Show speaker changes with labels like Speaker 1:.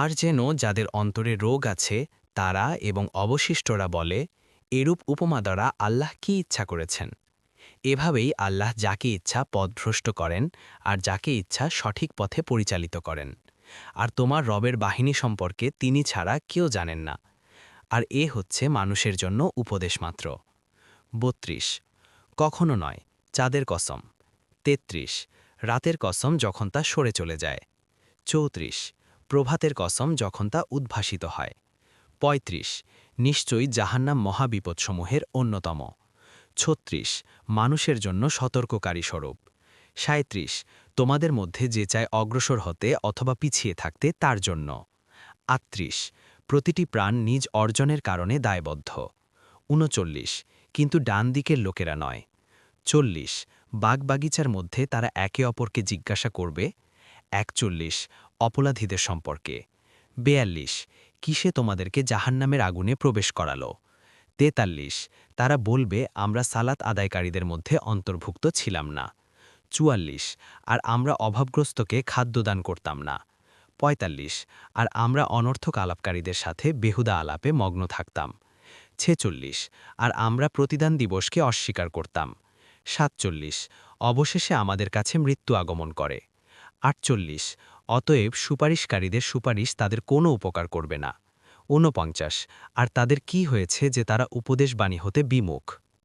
Speaker 1: আর যেন যাদের অন্তরে রোগ আছে, তারা এবং অবশিষ্টরা বলে, এরূপ উপমা দ্বারা আল্লাহ কি ইচ্ছা করেছেন? এভাবেই আল্লাহ যাকে ইচ্ছা পথভ্রষ্ট করেন, আর যাকে ইচ্ছা সঠিক পথে পরিচালিত করেন। আর তোমার রবের বাহিনী সম্পর্কে তিনি ছাড়া কেউ জানেন না। আর এ হচ্ছে মানুষের জন্য উপদেশ মাত্র। বত্রিশ। কখনো নয়, চাঁদের কসম। তেত্রিশ। রাতের কসম যখন তা সরে চলে যায়। চৌত্রিশ। প্রভাতের কসম যখন তা উদ্ভাসিত হয়। ৩৫ নিশ্চয়ই জাহান্নাম মহাবিপদসমূহের অন্যতম। ছত্রিশ, মানুষের জন্য সতর্ককারী স্বরূপ। সাঁত্রিশ তোমাদের মধ্যে যে চায় অগ্রসর হতে অথবা পিছিয়ে থাকতে তার জন্য। আটত্রিশ, প্রতিটি প্রাণ নিজ অর্জনের কারণে দায়বদ্ধ। উনচল্লিশ, কিন্তু ডান দিকের লোকেরা নয়। চল্লিশ, বাগবাগিচার মধ্যে তারা একে অপরকে জিজ্ঞাসা করবে। একচল্লিশ অপরাধীদের সম্পর্কে। বেয়াল্লিশ, কিসে তোমাদেরকে জাহান্নামের আগুনে প্রবেশ করালো? তেতাল্লিশ, তারা বলবে, আমরা সালাত আদায়কারীদের মধ্যে অন্তর্ভুক্ত ছিলাম না। চুয়াল্লিশ, আর আমরা অভাবগ্রস্তকে খাদ্যদান করতাম না। পঁয়তাল্লিশ, আর আমরা অনর্থক আলাপকারীদের সাথে বেহুদা আলাপে মগ্ন থাকতাম। ছেচল্লিশ, আর আমরা প্রতিদান দিবসকে অস্বীকার করতাম। সাতচল্লিশ, অবশেষে আমাদের কাছে মৃত্যু আগমন করে। আটচল্লিশ অতএব সুপারিশকারীদের সুপারিশ তাদের কোনো উপকার করবে না। ঊনপঞ্চাশ, আর তাদের কি হয়েছে যে তারা উপদেশবাণী হতে বিমুখ?